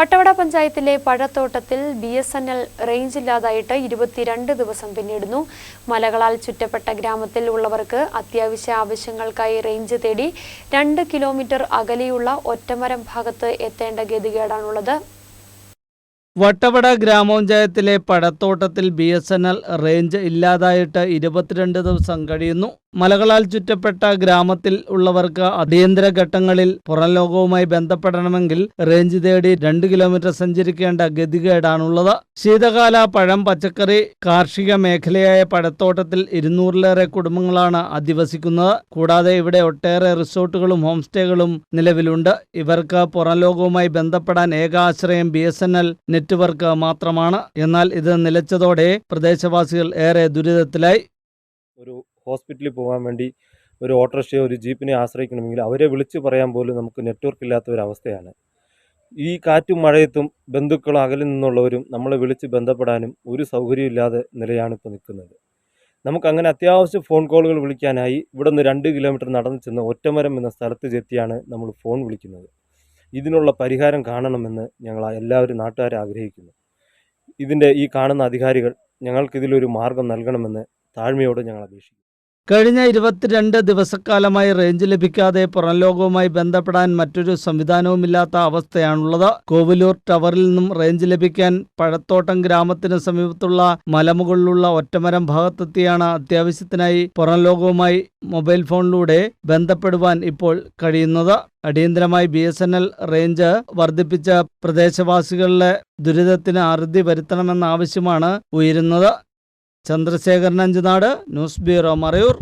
വട്ടവട പഞ്ചായത്തിലെ പഴത്തോട്ടത്തിൽ B S N L range ഇല്ലാതായിട്ട് ഇരുപത്തിരണ്ട് ദിവസം പിന്നിടുന്നു. മലകളാൽ ചുറ്റപ്പെട്ട ഗ്രാമത്തിൽ ഉള്ളവർക്ക് അത്യാവശ്യ ആവശ്യങ്ങൾക്കായി റേഞ്ച് തേടി രണ്ട് കിലോമീറ്റർ അകലെയുള്ള ഒറ്റമരം ഭാഗത്ത് എത്തേണ്ട ഗതികേടാണുള്ളത്. വട്ടവട ഗ്രാമപഞ്ചായത്തിലെ പഴത്തോട്ടത്തിൽ B S N L range ഇല്ലാതായിട്ട് ഇരുപത്തിരണ്ട് ദിവസം കഴിയുന്നു. മലകളാൽ ചുറ്റപ്പെട്ട ഗ്രാമത്തിൽ ഉള്ളവർക്ക് അടിയന്തര ഘട്ടങ്ങളിൽ പുറം ലോകവുമായി ബന്ധപ്പെടണമെങ്കിൽ റേഞ്ച് തേടി രണ്ട് കിലോമീറ്റർ സഞ്ചരിക്കേണ്ട ഗതികേടാണുള്ളത്. ശീതകാല പഴം പച്ചക്കറി കാർഷിക മേഖലയായ പഴത്തോട്ടത്തിൽ ഇരുന്നൂറിലേറെ കുടുംബങ്ങളാണ് അധിവസിക്കുന്നത്. കൂടാതെ ഇവിടെ ഒട്ടേറെ റിസോർട്ടുകളും ഹോം സ്റ്റേകളും നിലവിലുണ്ട്. ഇവർക്ക് പുറം ലോകവുമായി ബന്ധപ്പെടാൻ ഏക ആശ്രയം B S N L network മാത്രമാണ്. എന്നാൽ ഇത് നിലച്ചതോടെ പ്രദേശവാസികൾ ഏറെ ദുരിതത്തിലായി. ഒരു ഹോസ്പിറ്റലിൽ പോകാൻ വേണ്ടി ഒരു ഓട്ടോറിക്ഷയോ ഒരു ജീപ്പിനെ ആശ്രയിക്കണമെങ്കിൽ അവരെ വിളിച്ചു പറയാൻ പോലും നമുക്ക് നെറ്റ്വർക്ക് ഇല്ലാത്ത ഒരു അവസ്ഥയാണ്. ഈ കാറ്റും മഴയത്തും ബന്ധുക്കളും അകലിൽ നിന്നുള്ളവരും നമ്മളെ വിളിച്ച് ബന്ധപ്പെടാനും ഒരു സൗകര്യമില്ലാതെ നിലയാണ് ഇപ്പോൾ നിൽക്കുന്നത്. നമുക്ക് അങ്ങനെ അത്യാവശ്യം ഫോൺ കോളുകൾ വിളിക്കാനായി ഇവിടെ നിന്ന് രണ്ട് കിലോമീറ്റർ നടന്നു ചെന്ന് ഒറ്റമരം എന്ന സ്ഥലത്ത് ചെത്തിയാണ് നമ്മൾ ഫോൺ വിളിക്കുന്നത്. ഇതിനുള്ള പരിഹാരം കാണണമെന്ന് ഞങ്ങൾ എല്ലാവരും നാട്ടുകാരെ ആഗ്രഹിക്കുന്നു. ഇതിന്റെ ഈ കാണുന്ന അധികാരികൾ ഞങ്ങൾക്കിതിലൊരു മാർഗം നൽകണമെന്ന് താഴ്മയോട് ഞങ്ങൾ അപേക്ഷിക്കുന്നു. കഴിഞ്ഞ ഇരുപത്തിരണ്ട് ദിവസക്കാലമായി റേഞ്ച് ലഭിക്കാതെ പുറംലോകവുമായി ബന്ധപ്പെടാൻ മറ്റൊരു സംവിധാനവുമില്ലാത്ത അവസ്ഥയാണുള്ളത്. കോവിലൂർ ടവറിൽ നിന്നും റേഞ്ച് ലഭിക്കാൻ പഴത്തോട്ടം ഗ്രാമത്തിന് സമീപത്തുള്ള മലമുകളിലുള്ള ഒറ്റമരം ഭാഗത്തെത്തിയാണ് അത്യാവശ്യത്തിനായി പുറംലോകവുമായി മൊബൈൽ ഫോണിലൂടെ ബന്ധപ്പെടുവാൻ ഇപ്പോൾ കഴിയുന്നത്. അടിയന്തരമായി B S N L range വർദ്ധിപ്പിച്ച പ്രദേശവാസികളിലെ ദുരിതത്തിന് അറുതി വരുത്തണമെന്ന ആവശ്യമാണ് ഉയരുന്നത്. Chandrashekharan Anchunad news bureau Marayoor.